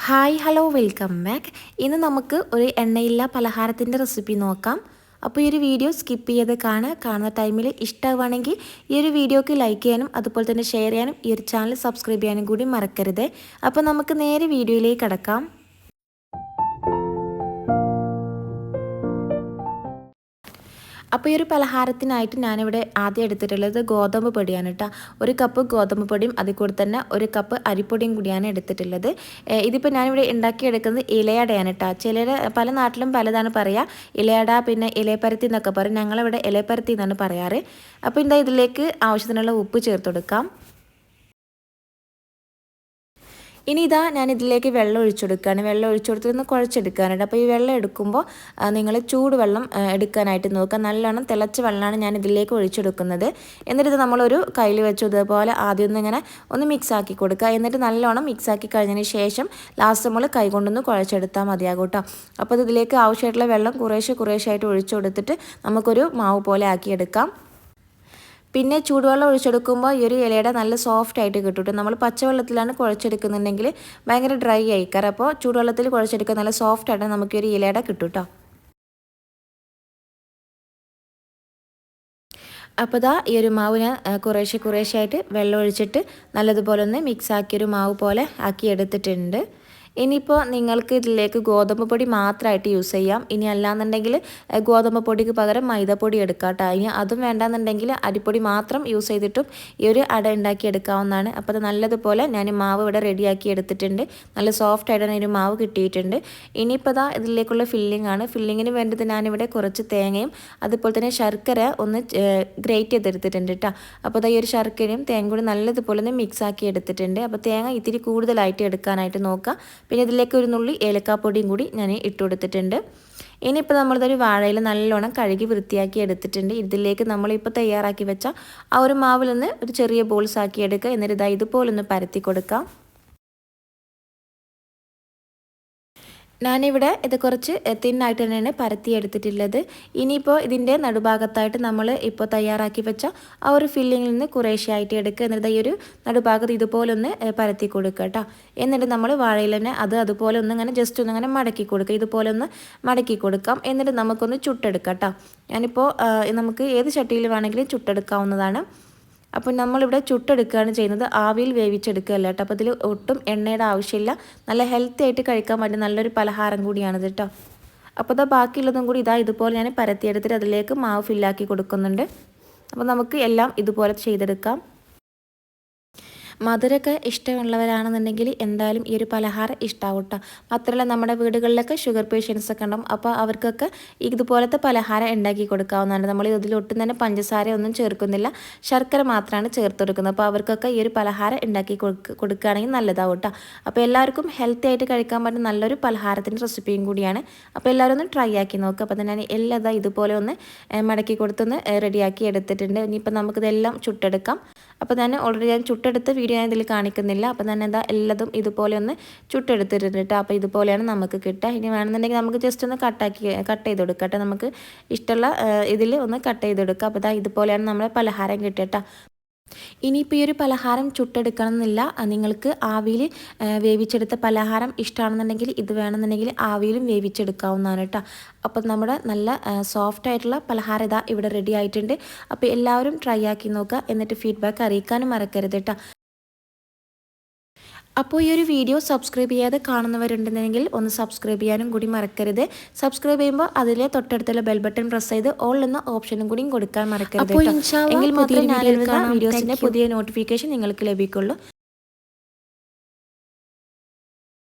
Hi hello welcome back ഇന്ന് നമുക്ക് ഒരു എണ്ണയില്ല പലഹാരത്തിന്റെ റെസിപ്പി നോക്കാം. അപ്പോൾ ഈ ഒരു വീഡിയോ സ്കിപ്പ് ചെയ്ത് കാണുക. കാണുന്ന ടൈമിൽ ഇഷ്ടമാണെങ്കിൽ ഈ ഒരു വീഡിയോക്ക് ലൈക്ക് ചെയ്യാനും അതുപോലെ തന്നെ ഷെയർ ചെയ്യാനും ഈ ഒരു ചാനൽ സബ്സ്ക്രൈബ് ചെയ്യാനും കൂടി മറക്കരുത്. അപ്പോൾ നമുക്ക് നേരെ വീഡിയോയിലേക്ക് കടക്കാം. അപ്പോൾ ഈ ഒരു പലഹാരത്തിനായിട്ട് ഞാനിവിടെ ആദ്യം എടുത്തിട്ടുള്ളത് ഗോതമ്പ് പൊടിയാണ് കേട്ടോ. ഒരു കപ്പ് ഗോതമ്പ് പൊടിയും അതിൽ കൂടെ തന്നെ ഒരു കപ്പ് അരിപ്പൊടിയും കൂടിയാണ് എടുത്തിട്ടുള്ളത്. ഇതിപ്പോൾ ഞാനിവിടെ ഉണ്ടാക്കിയെടുക്കുന്നത് ഇലയടയാണ് കേട്ടോ. ചില പല നാട്ടിലും പലതാണ് പറയുക ഇലയട പിന്നെ ഇലയപ്പരത്തി എന്നൊക്കെ പറയും. ഞങ്ങളിവിടെ ഇലയപ്പരത്തി എന്നാണ് പറയാറ്. അപ്പോൾ എന്താ ഇതിലേക്ക് ആവശ്യത്തിനുള്ള ഉപ്പ് ചേർത്ത് കൊടുക്കാം. ഇനി ഇതാ ഞാൻ ഇതിലേക്ക് വെള്ളം ഒഴിച്ചെടുക്കുകയാണ് വെള്ളം ഒഴിച്ചു ഒന്ന് കുഴച്ചെടുക്കാനായിട്ട് അപ്പോൾ ഈ വെള്ളം എടുക്കുമ്പോൾ നിങ്ങൾ ചൂടുവെള്ളം എടുക്കാനായിട്ട് നോക്കുക. നല്ലോണം തിളച്ച വെള്ളമാണ് ഞാൻ ഇതിലേക്ക് ഒഴിച്ചെടുക്കുന്നത്. എന്നിട്ട് ഇത് നമ്മളൊരു കയ്യിൽ വെച്ചു ഇതുപോലെ ആദ്യം ഒന്ന് ഇങ്ങനെ ഒന്ന് മിക്സ് ആക്കി കൊടുക്കുക. എന്നിട്ട് നല്ലോണം മിക്സ് ആക്കി കഴിഞ്ഞതിന് ശേഷം ലാസ്റ്റ് നമ്മൾ കൈ കൊണ്ടൊന്ന് കുഴച്ചെടുത്താൽ മതിയാകും കേട്ടോ അപ്പോൾ ഇതിലേക്ക് ആവശ്യമായിട്ടുള്ള വെള്ളം കുറേശ്ശെ ആയിട്ട് ഒഴിച്ചു കൊടുത്തിട്ട് നമുക്കൊരു മാവ് പോലെ ആക്കിയെടുക്കാം. പിന്നെ ചൂടുവെള്ളം ഒഴിച്ചെടുക്കുമ്പോൾ ഈ ഒരു ഇലയുടെ നല്ല സോഫ്റ്റ് ആയിട്ട് കിട്ടും നമ്മൾ പച്ചവെള്ളത്തിലാണ് കുഴച്ചെടുക്കുന്നുണ്ടെങ്കിൽ ഭയങ്കര ഡ്രൈ ആയിക്കാറ്. അപ്പോൾ ചൂടുവെള്ളത്തിൽ കുഴച്ചെടുക്കുക നല്ല സോഫ്റ്റ് ആയിട്ട് നമുക്ക് ഒരു ഇലയുടെ കിട്ടും കേട്ടോ അപ്പോൾ ദാ ഈ ഒരു മാവ് ഞാൻ കുറേശ്ശെ കുറേശ്ശെ ആയിട്ട് വെള്ളം ഒഴിച്ചിട്ട് നല്ലതുപോലെ ഒന്ന് മിക്സ് ആക്കിയൊരു മാവ് പോലെ ആക്കി എടുത്തിട്ടുണ്ട്. ഇനിയിപ്പോൾ നിങ്ങൾക്ക് ഇതിലേക്ക് ഗോതമ്പ് പൊടി മാത്രമായിട്ട് യൂസ് ചെയ്യാം. ഇനി അല്ലാന്നുണ്ടെങ്കിൽ ഗോതമ്പ് പൊടിക്ക് പകരം മൈദപ്പൊടി എടുക്കാം കേട്ടോ ഇനി അതും വേണ്ടാന്നുണ്ടെങ്കിൽ അരിപ്പൊടി മാത്രം യൂസ് ചെയ്തിട്ടും ഈ ഒരു അട ഉണ്ടാക്കി എടുക്കാവുന്നതാണ്. അപ്പോൾ അത് നല്ലതുപോലെ ഞാൻ മാവ് ഇവിടെ റെഡിയാക്കി എടുത്തിട്ടുണ്ട്. നല്ല സോഫ്റ്റ് ആയിട്ട് ഒരു മാവ് കിട്ടിയിട്ടുണ്ട്. ഇനിയിപ്പോൾ ഇതാ ഇതിലേക്കുള്ള ഫില്ലിംഗ് ആണ്. ഫില്ലിങ്ങിന് വേണ്ടത് ഞാനിവിടെ കുറച്ച് തേങ്ങയും അതുപോലെ തന്നെ ശർക്കര ഒന്ന് ഗ്രേറ്റ് ചെയ്തെടുത്തിട്ടുണ്ട് കേട്ടോ അപ്പോൾ അതാ ഈ ഒരു ശർക്കരയും തേങ്ങ കൂടി നല്ലതുപോലെ ഒന്ന് മിക്സ് ആക്കി എടുത്തിട്ടുണ്ട്. അപ്പോൾ തേങ്ങ ഇത്തിരി കൂടുതലായിട്ട് എടുക്കാനായിട്ട് നോക്കുക പിന്നെ ഇതിലേക്ക് ഒരു നുള്ളി ഏലക്കാപ്പൊടിയും കൂടി ഞാൻ ഇട്ട് കൊടുത്തിട്ടുണ്ട്. ഇനിയിപ്പോൾ നമ്മളിതൊരു വാഴയിൽ നല്ലോണം കഴുകി വൃത്തിയാക്കി എടുത്തിട്ടുണ്ട്. ഇതിലേക്ക് നമ്മളിപ്പോൾ തയ്യാറാക്കി വെച്ച ആ ഒരു മാവിൽ നിന്ന് ഒരു ചെറിയ ബോൾസ് ആക്കി എടുക്കുക. എന്നിട്ട് ഇതാ ഇതുപോലൊന്ന് പരത്തി കൊടുക്കാം. ഞാനിവിടെ ഇത് കുറച്ച് തിന്നായിട്ട് തന്നെയാണ് പരത്തിയെടുത്തിട്ടുള്ളത്. ഇനിയിപ്പോൾ ഇതിന്റെ നടുഭാഗത്തായിട്ട് നമ്മൾ ഇപ്പോൾ തയ്യാറാക്കി വെച്ച ആ ഒരു ഫില്ലിങ്ങിൽ നിന്ന് കുറേശ്ശായിട്ട് എടുക്കുക എന്നിട്ട് ഈ ഒരു നടുഭാഗത്ത് ഇതുപോലൊന്ന് പരത്തി കൊടുക്കുക കേട്ടോ എന്നിട്ട് നമ്മൾ വാഴയിൽ തന്നെ അത് അതുപോലെ ഒന്ന് ഇങ്ങനെ ജസ്റ്റ് ഒന്ന് ഇങ്ങനെ മടക്കി കൊടുക്കുക. ഇതുപോലെ ഒന്ന് മടക്കി കൊടുക്കാം. എന്നിട്ട് നമുക്കൊന്ന് ചുട്ടെടുക്കാം കേട്ടോ ഞാനിപ്പോൾ നമുക്ക് ഏത് ചട്ടിയിൽ വേണമെങ്കിലും ചുട്ടെടുക്കാവുന്നതാണ്. അപ്പോൾ നമ്മളിവിടെ ചുട്ടെടുക്കുകയാണ് ചെയ്യുന്നത്. ആവിയിൽ വേവിച്ചെടുക്കുകയല്ല കേട്ടോ. അപ്പോൾ ഇതിൽ ഒട്ടും എണ്ണയുടെ ആവശ്യമില്ല. നല്ല ഹെൽത്തി ആയിട്ട് കഴിക്കാൻ വേണ്ടി നല്ലൊരു പലഹാരം കൂടിയാണിത് കേട്ടോ. അപ്പോൾ ഇതാ ബാക്കിയുള്ളതും കൂടി ഇതാ ഇതുപോലെ ഞാൻ പരത്തിയെടുത്തിട്ട് അതിലേക്ക് മാവ് ഫില്ലാക്കി കൊടുക്കുന്നുണ്ട്. അപ്പോൾ നമുക്ക് എല്ലാം ഇതുപോലെ ചെയ്തെടുക്കാം. മധുരമൊക്കെ ഇഷ്ടമുള്ളവരാണെന്നുണ്ടെങ്കിൽ എന്തായാലും ഈ ഒരു പലഹാരം ഇഷ്ടമാവും കേട്ടോ മാത്രമല്ല നമ്മുടെ വീടുകളിലൊക്കെ ഷുഗർ പേഷ്യൻസ് ഒക്കെ ഉണ്ടാവും. അപ്പോൾ അവർക്കൊക്കെ ഇതുപോലത്തെ പലഹാരം ഉണ്ടാക്കി കൊടുക്കാവുന്നതാണ്. നമ്മൾ ഇതിൽ ഒട്ടും തന്നെ പഞ്ചസാര ഒന്നും ചേർക്കുന്നില്ല. ശർക്കര മാത്രമാണ് ചേർത്ത് കൊടുക്കുന്നത്. അപ്പോൾ അവർക്കൊക്കെ ഈ ഒരു പലഹാരം ഉണ്ടാക്കി കൊടുക്കുകയാണെങ്കിൽ നല്ലതാവും കേട്ടോ അപ്പോൾ എല്ലാവർക്കും ഹെൽത്തി ആയിട്ട് കഴിക്കാൻ പറ്റുന്ന നല്ലൊരു പലഹാരത്തിന്റെ റെസിപ്പിയും കൂടിയാണ്. അപ്പോൾ എല്ലാവരും ഒന്ന് ട്രൈ ആക്കി നോക്കുക അപ്പോൾ തന്നെ ഞാൻ എല്ലാം ഇതുപോലെ ഒന്ന് മടക്കി കൊടുത്തൊന്ന് റെഡിയാക്കി എടുത്തിട്ടുണ്ട്. ഇനിയിപ്പോൾ നമുക്കിതെല്ലാം ചുട്ടെടുക്കാം. അപ്പോൾ തന്നെ ഓൾറെഡി ഞാൻ ചുട്ടെടുത്ത് വീഡിയോ ഞാൻ ഇതിൽ കാണിക്കുന്നില്ല. അപ്പോൾ തന്നെ എന്താ എല്ലാതും ഇതുപോലെ ഒന്ന് ചുട്ടെടുത്തിട്ടുണ്ട് കേട്ടോ. അപ്പോൾ ഇതുപോലെയാണ് നമുക്ക് കിട്ടുക. ഇനി വേണമെന്നുണ്ടെങ്കിൽ നമുക്ക് ജസ്റ്റ് ഒന്ന് കട്ടാക്കി കട്ട് ചെയ്ത് കൊടുക്കാം നമുക്ക് ഇഷ്ടമുള്ള ഇതിൽ ഒന്ന് കട്ട് ചെയ്ത് കൊടുക്കുക അപ്പോൾ ഇതാ ഇതുപോലെയാണ് നമ്മളെ പലഹാരം കിട്ടുക ഇനിയിപ്പോൾ ഈ ഒരു പലഹാരം ചുട്ടെടുക്കണം എന്നില്ല നിങ്ങൾക്ക് ആവിയിൽ വേവിച്ചെടുത്ത പലഹാരം ഇഷ്ടമാണെന്നുണ്ടെങ്കിൽ ഇത് വേണമെന്നുണ്ടെങ്കിൽ ആവിയിലും വേവിച്ചെടുക്കാവുന്നതാണ് കേട്ടോ. അപ്പോൾ നമ്മുടെ നല്ല സോഫ്റ്റ് ആയിട്ടുള്ള പലഹാരം ഇതാ ഇവിടെ റെഡി ആയിട്ടുണ്ട്. അപ്പോൾ എല്ലാവരും ട്രൈ ആക്കി നോക്കുക. എന്നിട്ട് ഫീഡ്ബാക്ക് അറിയിക്കാനും മറക്കരുത് കേട്ടോ. അപ്പോൾ ഈ ഒരു വീഡിയോ സബ്സ്ക്രൈബ് ചെയ്യാതെ കാണുന്നവരുണ്ടെന്നെങ്കിൽ ഒന്ന് സബ്സ്ക്രൈബ് ചെയ്യാനും കൂടി മറക്കരുത്. സബ്സ്ക്രൈബ് ചെയ്യുമ്പോൾ അതിലെ തൊട്ടടുത്തുള്ള ബെൽ ബട്ടൺ പ്രസ് ചെയ്ത് ഓൾ എന്ന ഓപ്ഷനും കൂടി കൊടുക്കാൻ മറക്കരുത് എങ്കിൽ മാത്രമേ വീഡിയോസിന്റെ പുതിയ നോട്ടിഫിക്കേഷൻ നിങ്ങൾക്ക് ലഭിക്കുള്ളൂ.